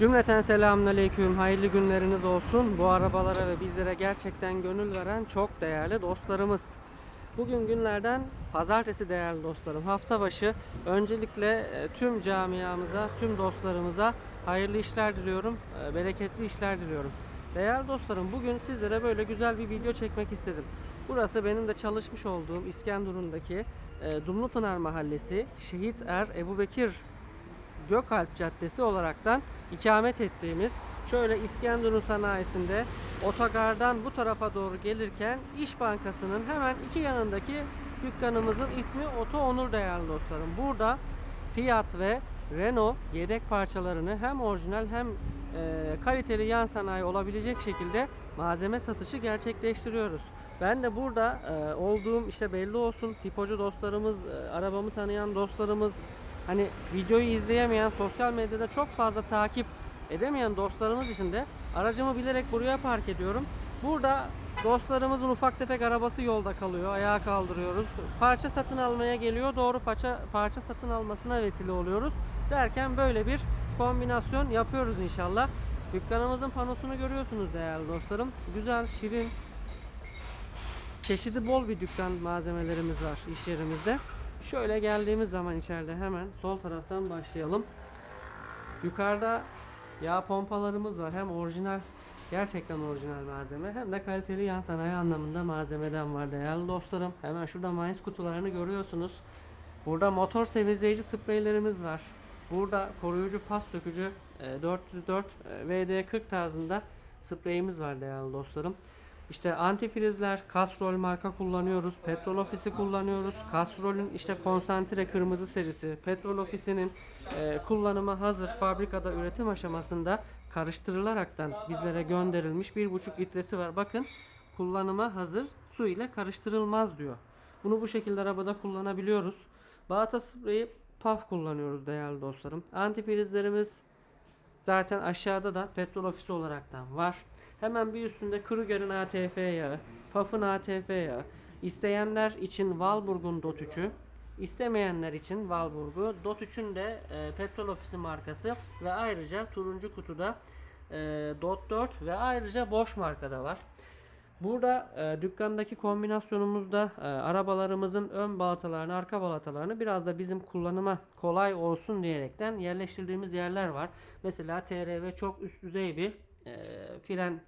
Cümleten selamünaleyküm. Hayırlı günleriniz olsun. Bu arabalara ve bizlere gerçekten gönül veren çok değerli dostlarımız. Bugün günlerden pazartesi değerli dostlarım. Hafta başı öncelikle e, tüm camiamıza, tüm dostlarımıza hayırlı işler diliyorum. e, Bereketli işler diliyorum. Değerli dostlarım bugün sizlere böyle güzel bir video çekmek istedim. Burası benim de çalışmış olduğum İskenderun'daki e, Dumlupınar Mahallesi Şehit Er Ebu Bekir Gökalp Caddesi olaraktan ikamet ettiğimiz şöyle İskenderun sanayisinde otogardan bu tarafa doğru gelirken İş Bankası'nın hemen iki yanındaki dükkanımızın ismi Oto Onur değerli dostlarım. Burada Fiat ve Renault yedek parçalarını hem orijinal hem e, kaliteli yan sanayi olabilecek şekilde malzeme satışı gerçekleştiriyoruz. Ben de burada e, olduğum işte belli olsun tipocu dostlarımız, e, arabamı tanıyan dostlarımız, hani videoyu izleyemeyen, sosyal medyada çok fazla takip edemeyen dostlarımız için de aracımı bilerek buraya park ediyorum. Burada dostlarımızın ufak tefek arabası yolda kalıyor, ayağa kaldırıyoruz. Parça satın almaya geliyor, doğru parça, parça satın almasına vesile oluyoruz. Derken böyle bir kombinasyon yapıyoruz inşallah. Dükkanımızın panosunu görüyorsunuz değerli dostlarım. Güzel, şirin, çeşidi bol bir dükkan malzemelerimiz var iş yerimizde. Şöyle geldiğimiz zaman içeride hemen sol taraftan başlayalım. Yukarıda yağ pompalarımız var. Hem orijinal gerçekten orijinal malzeme hem de kaliteli yan sanayi anlamında malzemeden var değerli dostlarım. Hemen şurada mayıs kutularını görüyorsunuz. Burada motor temizleyici spreylerimiz var. Burada koruyucu pas sökücü e, 404 e, VD40 tarzında spreyimiz var değerli dostlarım. İşte antifrizler, Castrol marka kullanıyoruz. Petrol Ofisi kullanıyoruz. Castrol'ün işte konsantre kırmızı serisi. Petrol Ofisi'nin e, kullanıma hazır fabrikada üretim aşamasında karıştırılaraktan bizlere gönderilmiş 1,5 litresi var. Bakın kullanıma hazır su ile karıştırılmaz diyor. Bunu bu şekilde arabada kullanabiliyoruz. Bağata spreyi PAF kullanıyoruz değerli dostlarım. Antifrizlerimiz Zaten aşağıda da petrol ofisi olaraktan var. Hemen bir üstünde Kruger'in ATF yağı, PAF'ın ATF yağı. İsteyenler için Walburg'un DOT 3'ü, istemeyenler için Walburg'u, DOT 3'ün de e, petrol ofisi markası ve ayrıca turuncu kutuda e, DOT 4 ve ayrıca Bosch markada var. Burada e, dükkandaki kombinasyonumuzda e, arabalarımızın ön balatalarını, arka balatalarını biraz da bizim kullanıma kolay olsun diyerekten yerleştirdiğimiz yerler var. Mesela TRV çok üst düzey bir e, fren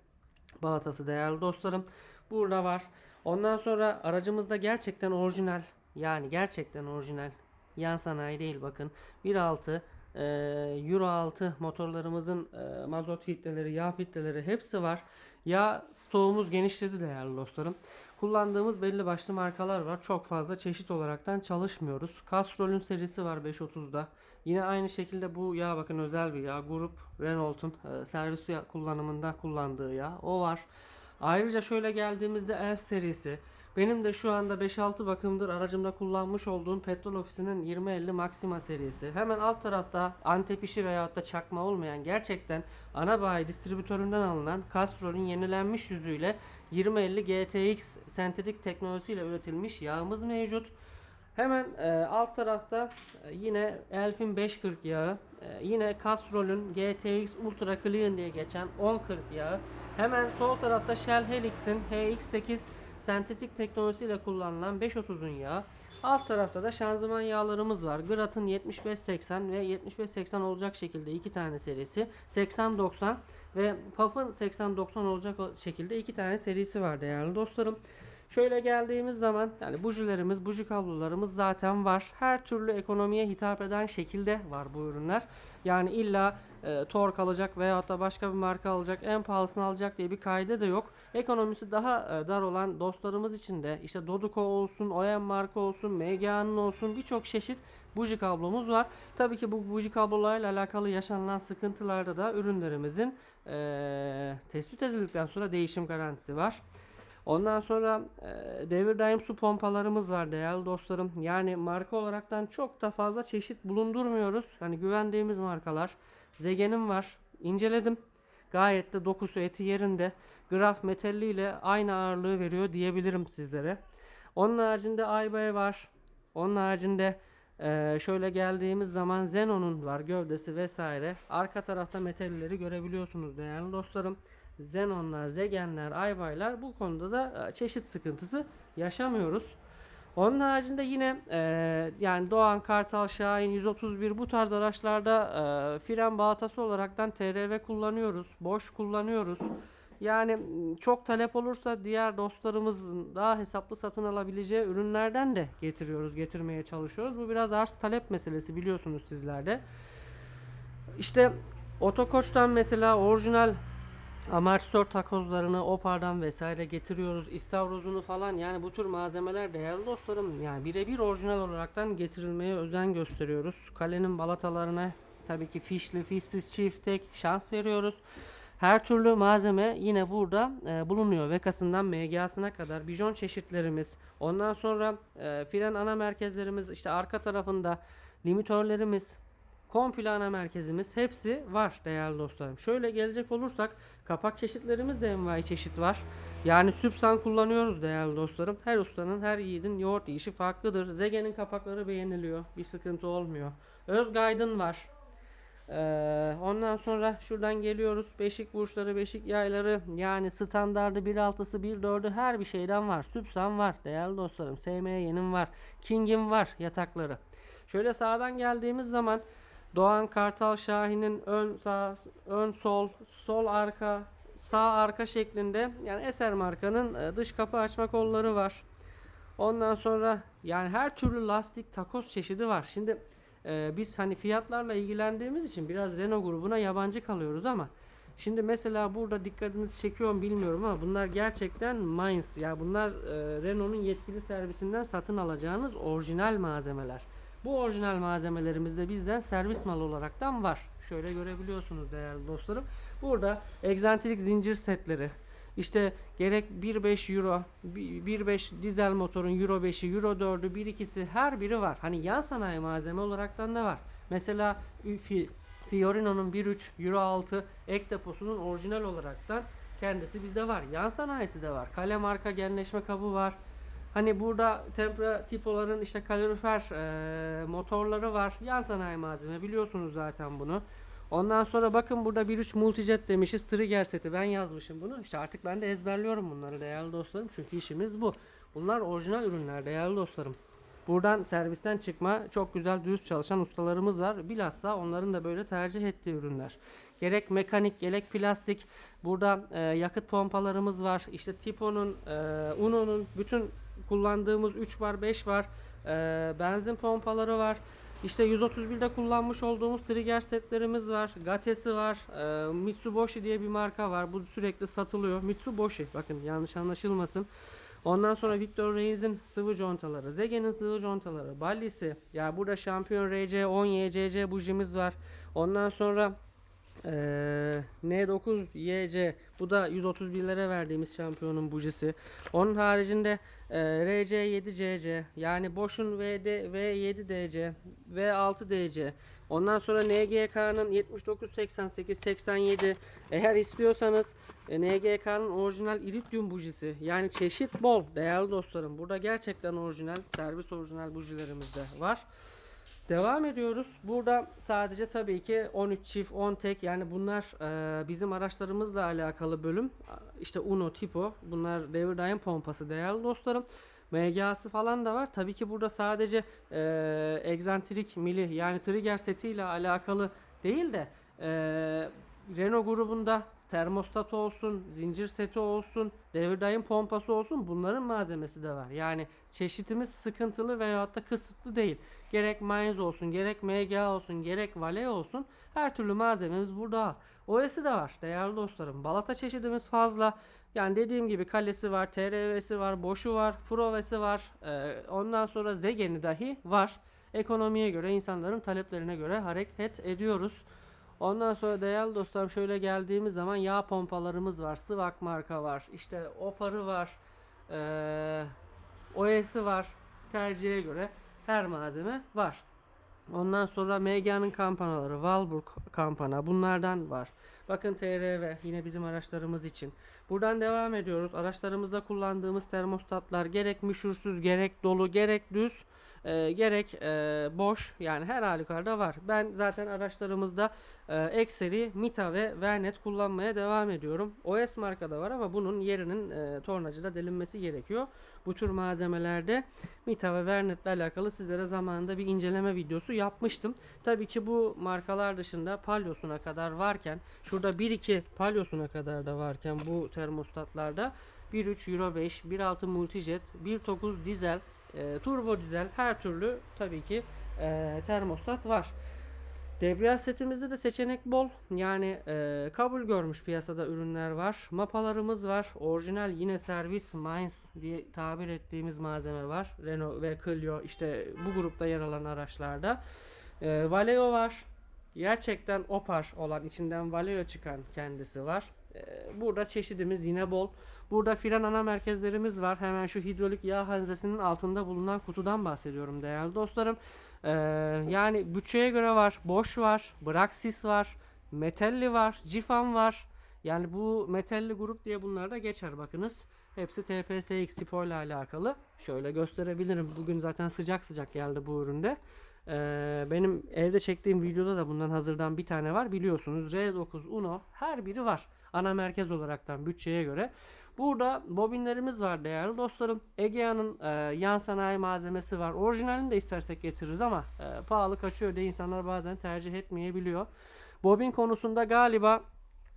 balatası değerli dostlarım. Burada var. Ondan sonra aracımızda gerçekten orijinal yani gerçekten orijinal yan sanayi değil bakın 1.6 e, Euro 6 motorlarımızın e, mazot filtreleri, yağ filtreleri hepsi var. Yağ stoğumuz genişledi değerli dostlarım. Kullandığımız belli başlı markalar var. Çok fazla çeşit olaraktan çalışmıyoruz. Castrol'ün serisi var 530'da. Yine aynı şekilde bu yağ bakın özel bir yağ. Grup Renault'un e, servis kullanımında kullandığı yağ. O var. Ayrıca şöyle geldiğimizde Elf serisi. Benim de şu anda 5-6 bakımdır aracımda kullanmış olduğum petrol ofisinin 2050 Maxima serisi. Hemen alt tarafta Antep işi veyahut da çakma olmayan gerçekten ana bayi distribütöründen alınan Castrol'ün yenilenmiş yüzüyle 2050 GTX sentetik teknolojisiyle üretilmiş yağımız mevcut. Hemen e, alt tarafta e, yine Elf'in 540 yağı, e, yine Castrol'ün GTX Ultra Clean diye geçen 1040 yağı. Hemen sol tarafta Shell Helix'in HX8 sentetik teknolojisiyle kullanılan 530'un yağı. Alt tarafta da şanzıman yağlarımız var. Grat'ın 7580 ve 7580 olacak şekilde iki tane serisi. 8090 ve Puff'ın 8090 olacak şekilde iki tane serisi var değerli dostlarım. Şöyle geldiğimiz zaman yani bujilerimiz, buji kablolarımız zaten var. Her türlü ekonomiye hitap eden şekilde var bu ürünler. Yani illa e, tork alacak veyahut da başka bir marka alacak, en pahalısını alacak diye bir kaide de yok. Ekonomisi daha e, dar olan dostlarımız için de işte Doduco olsun, OEM marka olsun, MGA'nın olsun birçok çeşit buji kablomuz var. Tabii ki bu buji kablolarla alakalı yaşanılan sıkıntılarda da ürünlerimizin e, tespit edildikten sonra değişim garantisi var. Ondan sonra e, devir daim su pompalarımız var değerli dostlarım. Yani marka olaraktan çok da fazla çeşit bulundurmuyoruz. Hani güvendiğimiz markalar. Zegen'im var. İnceledim. Gayet de dokusu eti yerinde. Graf metalli ile aynı ağırlığı veriyor diyebilirim sizlere. Onun haricinde Aybay var. Onun haricinde Ee, şöyle geldiğimiz zaman Xenon'un var gövdesi vesaire. Arka tarafta metalleri görebiliyorsunuz değerli dostlarım. Xenon'lar, Zegen'ler, Aybay'lar bu konuda da e, çeşit sıkıntısı yaşamıyoruz. Onun haricinde yine e, yani Doğan, Kartal, Şahin, 131 bu tarz araçlarda e, fren balatası olaraktan TRV kullanıyoruz. Boş kullanıyoruz. Yani çok talep olursa diğer dostlarımızın daha hesaplı satın alabileceği ürünlerden de getiriyoruz, getirmeye çalışıyoruz. Bu biraz arz talep meselesi biliyorsunuz sizler de. İşte Otokoç'tan mesela orijinal amortisör takozlarını Opar'dan vesaire getiriyoruz. İstavrozunu falan yani bu tür malzemeler değerli dostlarım yani birebir orijinal olaraktan getirilmeye özen gösteriyoruz. Kalenin balatalarına tabii ki fişli, fişsiz, çift tek şans veriyoruz. Her türlü malzeme yine burada e, bulunuyor. Vekasından MGA'sına kadar bijon çeşitlerimiz. Ondan sonra e, fren ana merkezlerimiz işte arka tarafında limitörlerimiz, komple ana merkezimiz hepsi var değerli dostlarım. Şöyle gelecek olursak kapak çeşitlerimiz de envai çeşit var. Yani Süpsan kullanıyoruz değerli dostlarım. Her ustanın her yiğidin yoğurt yiyişi farklıdır. Zege'nin kapakları beğeniliyor. Bir sıkıntı olmuyor. Özgaydın var. Ee, ondan sonra şuradan geliyoruz. Beşik burçları, beşik yayları yani standardı 1.6'sı 1.4'ü her bir şeyden var. Süpsan var değerli dostlarım. SMY'nin var. King'in var yatakları. Şöyle sağdan geldiğimiz zaman Doğan Kartal Şahin'in ön sağ, ön sol, sol arka, sağ arka şeklinde yani Eser markanın e, dış kapı açma kolları var. Ondan sonra yani her türlü lastik takoz çeşidi var. Şimdi e, biz hani fiyatlarla ilgilendiğimiz için biraz Renault grubuna yabancı kalıyoruz ama şimdi mesela burada dikkatinizi çekiyor mu bilmiyorum ama bunlar gerçekten Mainz. Ya bunlar e, Renault'un yetkili servisinden satın alacağınız orijinal malzemeler. Bu orijinal malzemelerimiz de bizden servis mal olaraktan var. Şöyle görebiliyorsunuz değerli dostlarım. Burada egzantrik zincir setleri, işte gerek 1.5 euro, 1.5 dizel motorun euro 5'i, euro 4'ü, 1.2'si her biri var. Hani yan sanayi malzeme olaraktan da var. Mesela Fi- Fiorino'nun 1.3 euro 6 ek deposunun orijinal olaraktan kendisi bizde var. Yan sanayisi de var. Kale marka genleşme kabı var. Hani burada tempra tipoların işte kalorifer e, motorları var. Yan sanayi malzeme biliyorsunuz zaten bunu. Ondan sonra bakın burada 1.3 multijet demişiz. Trigger seti ben yazmışım bunu. İşte artık ben de ezberliyorum bunları değerli dostlarım. Çünkü işimiz bu. Bunlar orijinal ürünler değerli dostlarım. Buradan servisten çıkma çok güzel dürüst çalışan ustalarımız var. Bilhassa onların da böyle tercih ettiği ürünler. Gerek mekanik gerek plastik. Burada e, yakıt pompalarımız var. İşte Tipo'nun, e, Uno'nun bütün kullandığımız 3 var 5 var. E, benzin pompaları var. İşte 131'de kullanmış olduğumuz trigger setlerimiz var. Gatesi var. E, Mitsubishi diye bir marka var. Bu sürekli satılıyor. Mitsubishi bakın yanlış anlaşılmasın. Ondan sonra Victor Reis'in sıvı contaları, Zege'nin sıvı contaları, Ballisi. Ya burada şampiyon RC 10 YCC bujimiz var. Ondan sonra eee, N9 YC bu da 131'lere verdiğimiz şampiyonun bujisi. Onun haricinde eee, RC7CC yani Bosch'un VD, V7DC, V6DC. Ondan sonra NGK'nın 7988 87 eğer istiyorsanız e, NGK'nın orijinal iridium bujisi yani çeşit bol değerli dostlarım. Burada gerçekten orijinal servis orijinal bujilerimiz de var. Devam ediyoruz. Burada sadece tabii ki 13 çift 10 tek yani bunlar e, bizim araçlarımızla alakalı bölüm. İşte Uno Tipo bunlar devir daim pompası değerli dostlarım. MGA'sı falan da var. Tabii ki burada sadece e, egzantrik mili yani trigger setiyle alakalı değil de e, Renault grubunda termostat olsun, zincir seti olsun, devir daim pompası olsun bunların malzemesi de var. Yani çeşitimiz sıkıntılı veyahut da kısıtlı değil. Gerek Mainz olsun, gerek MGA olsun, gerek Vale olsun her türlü malzememiz burada. OS'i de var değerli dostlarım. Balata çeşidimiz fazla. Yani dediğim gibi kalesi var, TRV'si var, boşu var, Frovesi var. Ee, ondan sonra Zegen'i dahi var. Ekonomiye göre, insanların taleplerine göre hareket ediyoruz. Ondan sonra değerli dostlarım şöyle geldiğimiz zaman yağ pompalarımız var. Sıvak marka var. İşte Opar'ı var. Ee, OS'i var. Tercihe göre her malzeme var. Ondan sonra Mega'nın kampanaları, Walburg kampana bunlardan var. Bakın TRV yine bizim araçlarımız için. Buradan devam ediyoruz. Araçlarımızda kullandığımız termostatlar gerek müşürsüz gerek dolu gerek düz e, gerek e, boş yani her halükarda var. Ben zaten araçlarımızda e, ekseri Mita ve Vernet kullanmaya devam ediyorum. OS markada var ama bunun yerinin e, tornacıda delinmesi gerekiyor. Bu tür malzemelerde Mita ve Vernet ile alakalı sizlere zamanında bir inceleme videosu yapmıştım. Tabii ki bu markalar dışında Palyos'una kadar varken şurada 1.2 Palyos'una kadar da varken bu termostatlarda 1.3 Euro 5, 1.6 Multijet, 1.9 dizel, e, turbo dizel her türlü tabii ki e, termostat var. Debriyaj setimizde de seçenek bol. Yani e, kabul görmüş piyasada ürünler var. Mapalarımız var. Orijinal yine servis Mainz diye tabir ettiğimiz malzeme var. Renault ve Clio işte bu grupta yer alan araçlarda. E, Valeo var. Gerçekten Opar olan içinden Valeo çıkan kendisi var. E, burada çeşidimiz yine bol. Burada fren ana merkezlerimiz var. Hemen şu hidrolik yağ hanzesinin altında bulunan kutudan bahsediyorum değerli dostlarım. Ee, yani bütçeye göre var. Bosch var. Braxis var. Metalli var. Cifan var. Yani bu metalli grup diye bunlar da geçer bakınız. Hepsi TPSX tipo ile alakalı. Şöyle gösterebilirim. Bugün zaten sıcak sıcak geldi bu üründe. Ee, benim evde çektiğim videoda da bundan hazırdan bir tane var. Biliyorsunuz R9 Uno her biri var. Ana merkez olaraktan bütçeye göre. Burada bobinlerimiz var değerli dostlarım. Egea'nın e, yan sanayi malzemesi var. Orijinalini de istersek getiririz ama e, pahalı kaçıyor diye insanlar bazen tercih etmeyebiliyor. Bobin konusunda galiba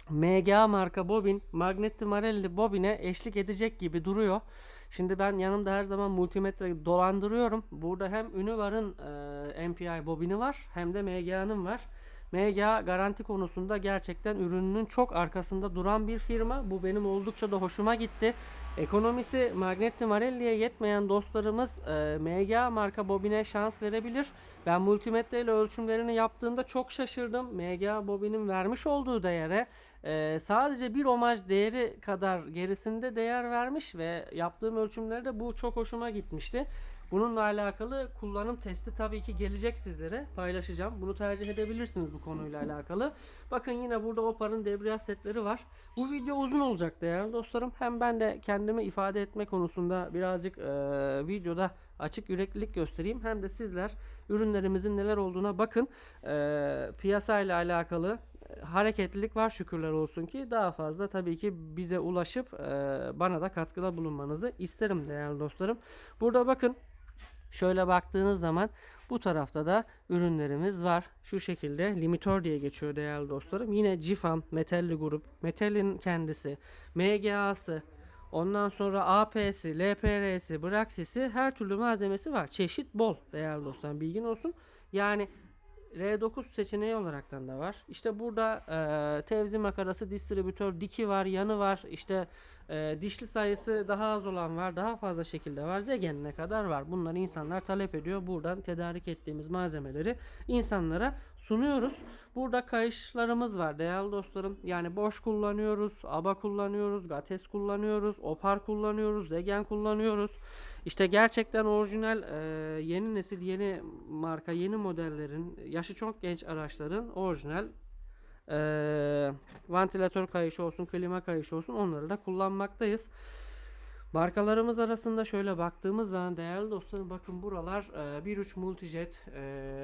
MGA marka bobin Magnetti Marelli bobine eşlik edecek gibi duruyor. Şimdi ben yanımda her zaman multimetre dolandırıyorum. Burada hem Univar'ın e, MPI bobini var hem de MGA'nın var. MGA garanti konusunda gerçekten ürününün çok arkasında duran bir firma. Bu benim oldukça da hoşuma gitti. Ekonomisi Magnetti Marelli'ye yetmeyen dostlarımız e, MGA marka bobine şans verebilir. Ben multimetre ile ölçümlerini yaptığımda çok şaşırdım. MGA bobinin vermiş olduğu değere e, sadece bir omaj değeri kadar gerisinde değer vermiş ve yaptığım ölçümlerde bu çok hoşuma gitmişti. Bununla alakalı kullanım testi tabii ki gelecek sizlere paylaşacağım. Bunu tercih edebilirsiniz bu konuyla alakalı. Bakın yine burada Opar'ın debriyaj setleri var. Bu video uzun olacak değerli dostlarım. Hem ben de kendimi ifade etme konusunda birazcık e, videoda açık yüreklilik göstereyim. Hem de sizler ürünlerimizin neler olduğuna bakın. E, piyasayla alakalı hareketlilik var şükürler olsun ki daha fazla tabii ki bize ulaşıp e, bana da katkıda bulunmanızı isterim değerli dostlarım. Burada bakın Şöyle baktığınız zaman bu tarafta da ürünlerimiz var. Şu şekilde limitör diye geçiyor değerli dostlarım. Yine Cifam, Metalli grup, Metal'in kendisi, MGA'sı, ondan sonra AP'si, LPR'si, Braxis'i her türlü malzemesi var. Çeşit bol değerli dostlarım bilgin olsun. Yani R9 seçeneği olaraktan da var. İşte burada e, tevzi makarası, distribütör, diki var, yanı var. İşte e, dişli sayısı daha az olan var, daha fazla şekilde var. Zegenine kadar var. Bunları insanlar talep ediyor. Buradan tedarik ettiğimiz malzemeleri insanlara sunuyoruz. Burada kayışlarımız var değerli dostlarım. Yani boş kullanıyoruz, aba kullanıyoruz, gates kullanıyoruz, opar kullanıyoruz, zegen kullanıyoruz. İşte gerçekten orijinal e, yeni nesil, yeni marka, yeni modellerin, yaşı çok genç araçların orijinal e, vantilatör kayışı olsun, klima kayışı olsun onları da kullanmaktayız. Markalarımız arasında şöyle baktığımız zaman değerli dostlarım bakın buralar e, 1.3 Multijet, e,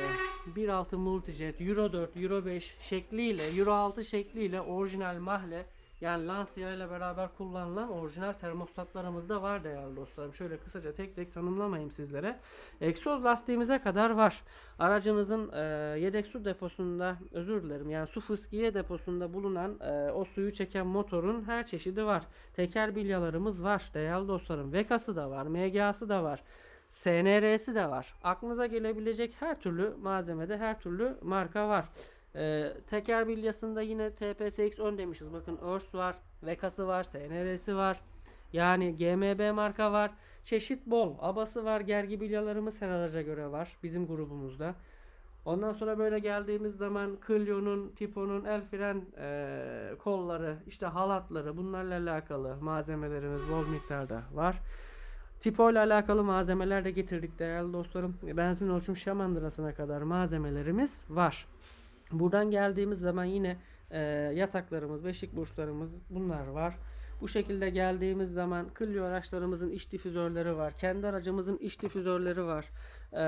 1.6 Multijet, Euro 4, Euro 5 şekliyle, Euro 6 şekliyle orijinal mahle yani Lancia ile beraber kullanılan orijinal termostatlarımız da var değerli dostlarım. Şöyle kısaca tek tek tanımlamayayım sizlere. Egzoz lastiğimize kadar var. Aracınızın e, yedek su deposunda özür dilerim yani su fıskiye deposunda bulunan e, o suyu çeken motorun her çeşidi var. Teker bilyalarımız var değerli dostlarım. Vekası da var, MGA'sı da var. SNR'si de var. Aklınıza gelebilecek her türlü malzemede her türlü marka var. Ee, teker bilyasında yine TPSX ön demişiz. Bakın örs var, Vekası var, SNR'si var. Yani GMB marka var. Çeşit bol. Abası var. Gergi bilyalarımız her araca göre var. Bizim grubumuzda. Ondan sonra böyle geldiğimiz zaman Clio'nun, Tipo'nun el fren e, kolları, işte halatları bunlarla alakalı malzemelerimiz bol miktarda var. Tipo ile alakalı malzemeler de getirdik değerli dostlarım. Benzin ölçüm şamandırasına kadar malzemelerimiz var. Buradan geldiğimiz zaman yine Ee, yataklarımız, beşik burçlarımız bunlar var. Bu şekilde geldiğimiz zaman Clio araçlarımızın iç difüzörleri var. Kendi aracımızın iç difüzörleri var. Ee,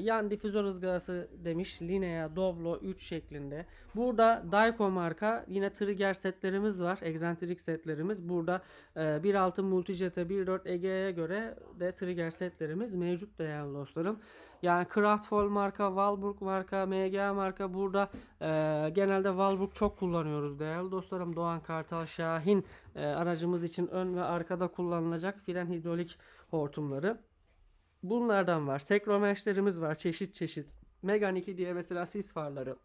yan difüzör ızgarası demiş. Linea Doblo 3 şeklinde. Burada Daico marka yine trigger setlerimiz var. Egzantrik setlerimiz. Burada e, 1.6 Multijet'e 1.4 Ege'ye göre de trigger setlerimiz mevcut değerli dostlarım. Yani Kraftfol marka, Walburg marka, MGA marka burada e, genelde Walburg çok kullanıyoruz değerli dostlarım. Doğan Kartal Şahin e, aracımız için ön ve arkada kullanılacak fren hidrolik hortumları. Bunlardan var. Sekromeşlerimiz var çeşit çeşit. Megan 2 diye mesela sis farları.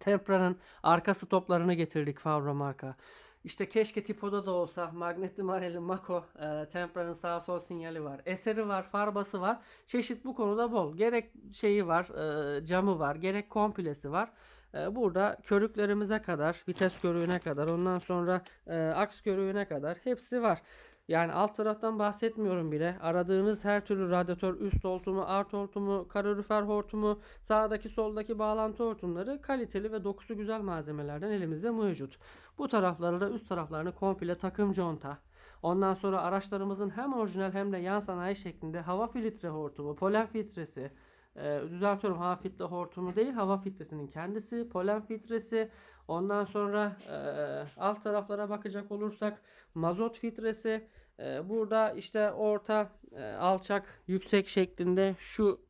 Tempra'nın arka stoplarını getirdik Favro marka. İşte keşke Tipo'da da olsa Magneti Marelli Mako e, Tempra'nın sağ sol sinyali var. Eseri var, farbası var. Çeşit bu konuda bol. Gerek şeyi var, e, camı var, gerek komplesi var. E, burada körüklerimize kadar, vites körüğüne kadar, ondan sonra e, aks körüğüne kadar hepsi var. Yani alt taraftan bahsetmiyorum bile. Aradığınız her türlü radyatör, üst hortumu, art hortumu, kalorifer hortumu, sağdaki soldaki bağlantı hortumları kaliteli ve dokusu güzel malzemelerden elimizde mevcut. Bu tarafları da üst taraflarını komple takım conta. Ondan sonra araçlarımızın hem orijinal hem de yan sanayi şeklinde hava filtre hortumu, polen filtresi, e, düzeltiyorum hava filtre hortumu değil hava filtresinin kendisi, polen filtresi, ondan sonra e, alt taraflara bakacak olursak mazot filtresi, e, burada işte orta, e, alçak, yüksek şeklinde şu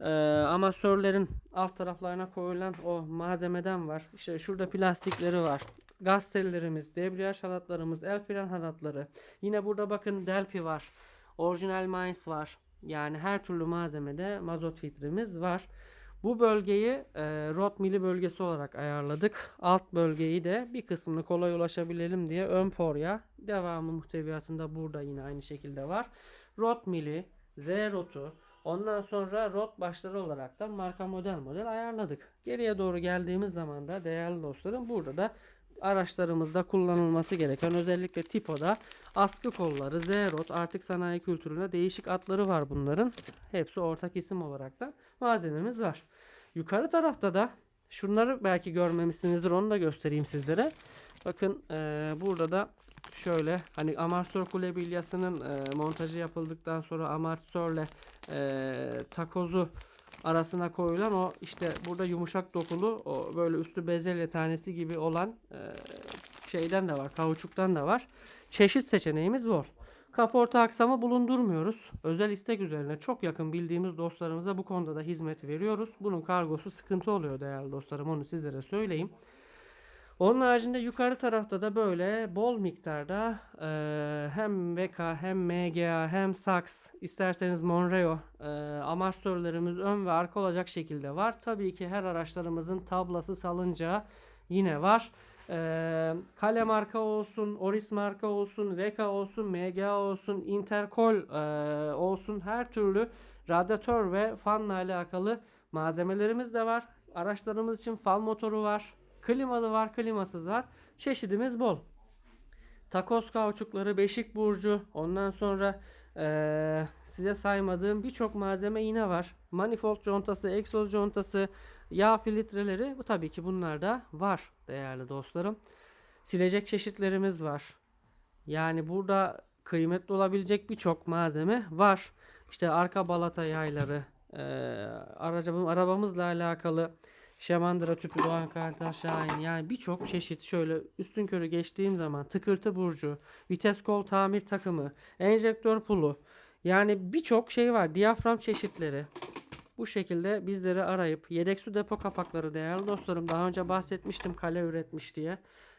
e, amasörlerin alt taraflarına koyulan o malzemeden var. İşte şurada plastikleri var. Gaz tellerimiz, debriyaj halatlarımız, el fren halatları. Yine burada bakın Delphi var. Orijinal Mainz var. Yani her türlü malzemede mazot filtremiz var. Bu bölgeyi e, rot mili bölgesi olarak ayarladık. Alt bölgeyi de bir kısmını kolay ulaşabilelim diye ön porya. Devamı muhteviyatında burada yine aynı şekilde var. Rot mili, Z rotu, ondan sonra rot başları olarak da marka model model ayarladık. Geriye doğru geldiğimiz zaman da değerli dostlarım burada da araçlarımızda kullanılması gereken özellikle Tipo'da askı kolları, Z-Rot artık sanayi kültürüne değişik adları var bunların. Hepsi ortak isim olarak da malzememiz var. Yukarı tarafta da şunları belki görmemişsinizdir onu da göstereyim sizlere. Bakın eee, burada da şöyle hani amortisör kule bilyasının eee, montajı yapıldıktan sonra amortisörle eee, takozu arasına koyulan o işte burada yumuşak dokulu o böyle üstü bezelye tanesi gibi olan e, şeyden de var kauçuktan da var. Çeşit seçeneğimiz bol. Kaporta aksamı bulundurmuyoruz. Özel istek üzerine çok yakın bildiğimiz dostlarımıza bu konuda da hizmet veriyoruz. Bunun kargosu sıkıntı oluyor değerli dostlarım onu sizlere söyleyeyim. Onun haricinde yukarı tarafta da böyle bol miktarda e, hem VK hem MGA hem Sax isterseniz Monreo e, amortisörlerimiz ön ve arka olacak şekilde var. Tabii ki her araçlarımızın tablası salıncağı yine var. E, Kale marka olsun, Oris marka olsun, VK olsun, MGA olsun, Intercol e, olsun her türlü radyatör ve fanla alakalı malzemelerimiz de var. Araçlarımız için fan motoru var. Klimalı var, klimasız var. Çeşidimiz bol. Takos kauçukları, beşik burcu, ondan sonra eee, size saymadığım birçok malzeme yine var. Manifold contası, egzoz contası, yağ filtreleri bu tabii ki bunlar da var değerli dostlarım. Silecek çeşitlerimiz var. Yani burada kıymetli olabilecek birçok malzeme var. İşte arka balata yayları, eee aracım, arabamızla alakalı Şamandıra tüpü Doğan Kartal Şahin yani birçok çeşit şöyle üstün körü geçtiğim zaman tıkırtı burcu, vites kol tamir takımı, enjektör pulu yani birçok şey var. Diyafram çeşitleri. Bu şekilde bizleri arayıp yedek su depo kapakları değerli dostlarım daha önce bahsetmiştim kale üretmiş diye.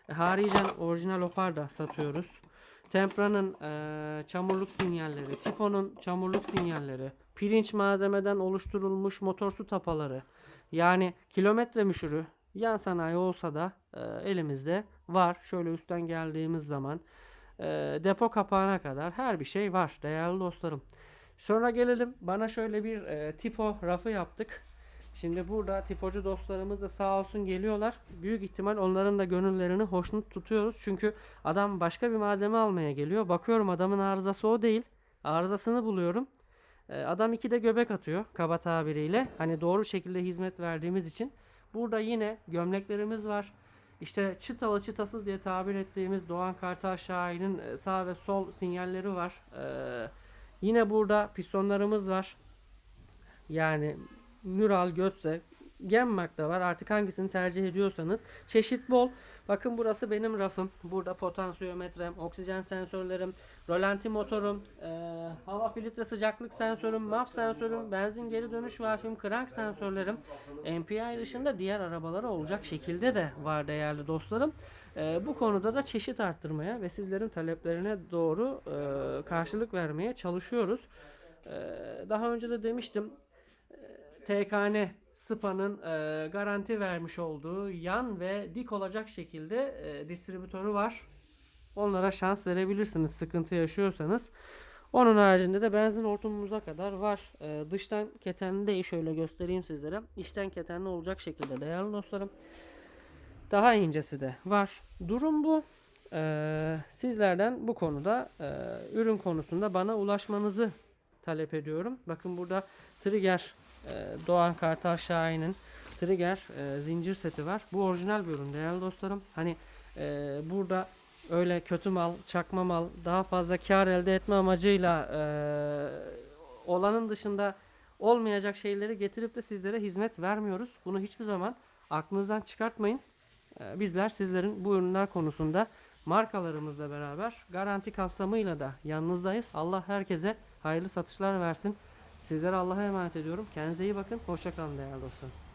E, haricen orijinal opar da satıyoruz. Tempra'nın e, çamurluk sinyalleri, Tipo'nun çamurluk sinyalleri, pirinç malzemeden oluşturulmuş motor su tapaları. Yani kilometre müşürü yan sanayi olsa da e, elimizde var. Şöyle üstten geldiğimiz zaman e, depo kapağına kadar her bir şey var değerli dostlarım. Sonra gelelim bana şöyle bir e, tipo rafı yaptık. Şimdi burada tipocu dostlarımız da sağ olsun geliyorlar. Büyük ihtimal onların da gönüllerini hoşnut tutuyoruz. Çünkü adam başka bir malzeme almaya geliyor. Bakıyorum adamın arızası o değil. Arızasını buluyorum. E, Adam iki de göbek atıyor kaba tabiriyle. Hani doğru şekilde hizmet verdiğimiz için. Burada yine gömleklerimiz var. İşte çıtalı çıtasız diye tabir ettiğimiz Doğan Kartal Şahin'in e, sağ ve sol sinyalleri var. Ee, yine burada pistonlarımız var. Yani Nural, Götze, Genmark da var. Artık hangisini tercih ediyorsanız. Çeşit bol. Bakın burası benim rafım. Burada potansiyometrem, oksijen sensörlerim, rolanti motorum, e, hava filtre sıcaklık sensörüm, MAP sensörüm, benzin geri dönüş valfim, crank sensörlerim. MPI dışında diğer arabalara olacak şekilde de var değerli dostlarım. E, bu konuda da çeşit arttırmaya ve sizlerin taleplerine doğru e, karşılık vermeye çalışıyoruz. E, daha önce de demiştim TKN Spa'nın e, garanti vermiş olduğu yan ve dik olacak şekilde e, distribütörü var. Onlara şans verebilirsiniz sıkıntı yaşıyorsanız. Onun haricinde de benzin hortumumuza kadar var. E, dıştan ketenli değil şöyle göstereyim sizlere. İçten ketenli olacak şekilde değerli dostlarım. Daha incesi de var. Durum bu. E, sizlerden bu konuda e, ürün konusunda bana ulaşmanızı talep ediyorum. Bakın burada trigger e, Doğan Kartal Şahin'in trigger e, zincir seti var. Bu orijinal bir ürün değerli dostlarım. Hani e, burada öyle kötü mal, çakma mal, daha fazla kar elde etme amacıyla e, olanın dışında olmayacak şeyleri getirip de sizlere hizmet vermiyoruz. Bunu hiçbir zaman aklınızdan çıkartmayın. E, bizler sizlerin bu ürünler konusunda markalarımızla beraber garanti kapsamıyla da yanınızdayız. Allah herkese hayırlı satışlar versin. Sizlere Allah'a emanet ediyorum. Kendinize iyi bakın. Hoşçakalın değerli dostlarım.